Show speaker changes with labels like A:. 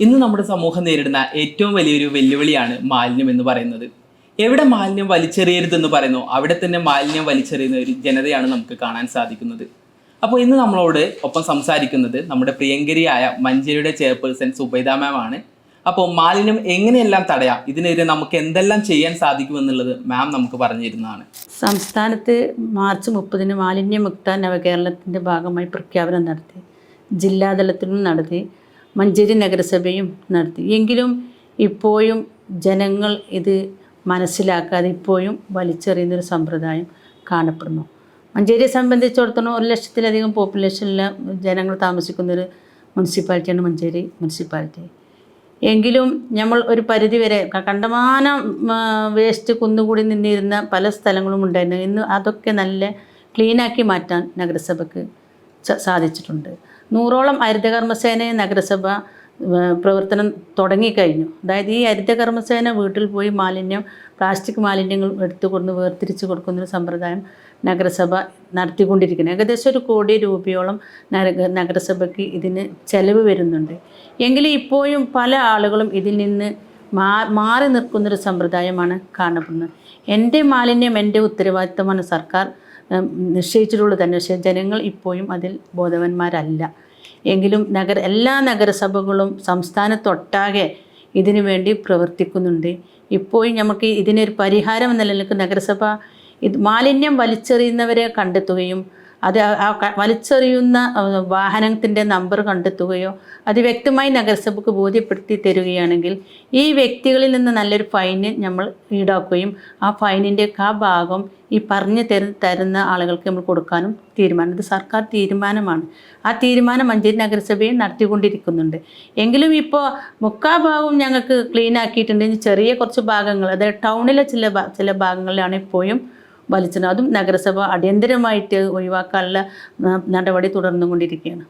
A: ഇന്ന് നമ്മുടെ സമൂഹം നേരിടുന്ന ഏറ്റവും വലിയൊരു വെല്ലുവിളിയാണ് മാലിന്യം എന്ന് പറയുന്നത്. എവിടെ മാലിന്യം വലിച്ചെറിയരുതെന്ന് പറയുന്നു അവിടെ തന്നെ മാലിന്യം വലിച്ചെറിയുന്ന ഒരു ജനതയാണ് നമുക്ക് കാണാൻ സാധിക്കുന്നത്. അപ്പോൾ ഇന്ന് നമ്മളോട് ഒപ്പം സംസാരിക്കുന്നത് നമ്മുടെ പ്രിയങ്കരിയായ മഞ്ചേരിയുടെ ചെയർപേഴ്സൺ സുബൈദ മാം ആണ്. അപ്പോൾ മാലിന്യം എങ്ങനെയെല്ലാം തടയാം ഇതിനെതിരെ നമുക്ക് എന്തെല്ലാം ചെയ്യാൻ സാധിക്കുമെന്നുള്ളത് മാം നമുക്ക് പറഞ്ഞിരുന്നതാണ്.
B: സംസ്ഥാനത്ത് മാർച്ച് മുപ്പതിന് മാലിന്യമുക്ത നവകേരളത്തിന്റെ ഭാഗമായി പ്രഖ്യാപനം നടത്തി. ജില്ലാതലത്തിലും നടത്തി. മഞ്ചേരി നഗരസഭയും നടത്തി. എങ്കിലും ഇപ്പോഴും ജനങ്ങൾ ഇത് മനസ്സിലാക്കാതെ ഇപ്പോഴും വലിച്ചെറിയുന്നൊരു സമ്പ്രദായം കാണപ്പെടുന്നു. മഞ്ചേരിയെ സംബന്ധിച്ചിടത്തോളം ഒരു ലക്ഷത്തിലധികം പോപ്പുലേഷനിലെ ജനങ്ങൾ താമസിക്കുന്നൊരു മുനിസിപ്പാലിറ്റിയാണ് മഞ്ചേരി മുനിസിപ്പാലിറ്റി. എങ്കിലും നമ്മൾ ഒരു പരിധിവരെ കണ്ടമാനം വേസ്റ്റ് കുന്നുകൂടി നിന്നിരുന്ന പല സ്ഥലങ്ങളും ഉണ്ടായിരുന്നു. ഇന്ന് അതൊക്കെ നല്ല ക്ലീനാക്കി മാറ്റാൻ നഗരസഭയ്ക്ക് സാധിച്ചിട്ടുണ്ട്. നൂറോളം ഹരിതകർമ്മസേനയെ നഗരസഭ പ്രവർത്തനം തുടങ്ങിക്കഴിഞ്ഞു. അതായത് ഈ ഹരിതകർമ്മസേന വീട്ടിൽ പോയി മാലിന്യം പ്ലാസ്റ്റിക് മാലിന്യങ്ങൾ എടുത്തു കൊണ്ട് വേർതിരിച്ച് കൊടുക്കുന്നൊരു സമ്പ്രദായം നഗരസഭ നടത്തിക്കൊണ്ടിരിക്കുന്നത് ഏകദേശം ഒരു കോടി രൂപയോളം നഗ നഗരസഭയ്ക്ക് ഇതിന് ചെലവ് വരുന്നുണ്ട്. എങ്കിലും ഇപ്പോഴും പല ആളുകളും ഇതിൽ നിന്ന് മാ മാറി നിൽക്കുന്നൊരു സമ്പ്രദായമാണ് കാണപ്പെടുന്നത്. എന്റെ മാലിന്യം എന്റെ ഉത്തരവാദിത്തമാണ് സർക്കാർ നിശ്ചയിച്ചിട്ടുള്ളത് തന്നെ. പക്ഷേ ജനങ്ങൾ ഇപ്പോഴും അതിൽ ബോധവാന്മാരല്ല. എങ്കിലും നഗര എല്ലാ നഗരസഭകളും സംസ്ഥാനത്തൊട്ടാകെ ഇതിനു വേണ്ടി പ്രവർത്തിക്കുന്നുണ്ട്. ഇപ്പോഴും നമുക്ക് ഇതിനൊരു പരിഹാരം എന്ന നിലയ്ക്ക് നഗരസഭ ഇത് മാലിന്യം വലിച്ചെറിയുന്നവരെ കണ്ടെത്തുകയും അത് ആ- വലിച്ചെറിയുന്ന വാഹനത്തിന്റെ നമ്പർ കണ്ടെത്തുകയോ അത് വ്യക്തമായി നഗരസഭയ്ക്ക് ബോധ്യപ്പെടുത്തി തരികയാണെങ്കിൽ ഈ വ്യക്തികളിൽ നിന്ന് നല്ലൊരു ഫൈന് നമ്മൾ ഈടാക്കുകയും ആ ഫൈനിന്റെ ആ ഭാഗം ഈ പറഞ്ഞു തരു തരുന്ന ആളുകൾക്ക് നമ്മൾ കൊടുക്കാനും തീരുമാനം. ഇത് സർക്കാർ തീരുമാനമാണ്. ആ തീരുമാനം മഞ്ചേരി നഗരസഭയും നടത്തിക്കൊണ്ടിരിക്കുന്നുണ്ട്. എങ്കിലും ഇപ്പോൾ മുക്കാ ഭാഗവും ഞങ്ങൾക്ക് ക്ലീൻ ആക്കിയിട്ടുണ്ട്. ചെറിയ കുറച്ച് ഭാഗങ്ങൾ അതായത് ടൗണിലെ ചില ചില ഭാഗങ്ങളിലാണ് ഇപ്പോഴും വലിച്ചത് അതും നഗരസഭ അടിയന്തരമായിട്ട് ഒഴിവാക്കാനുള്ള നടപടി തുടർന്നുകൊണ്ടിരിക്കുകയാണ്.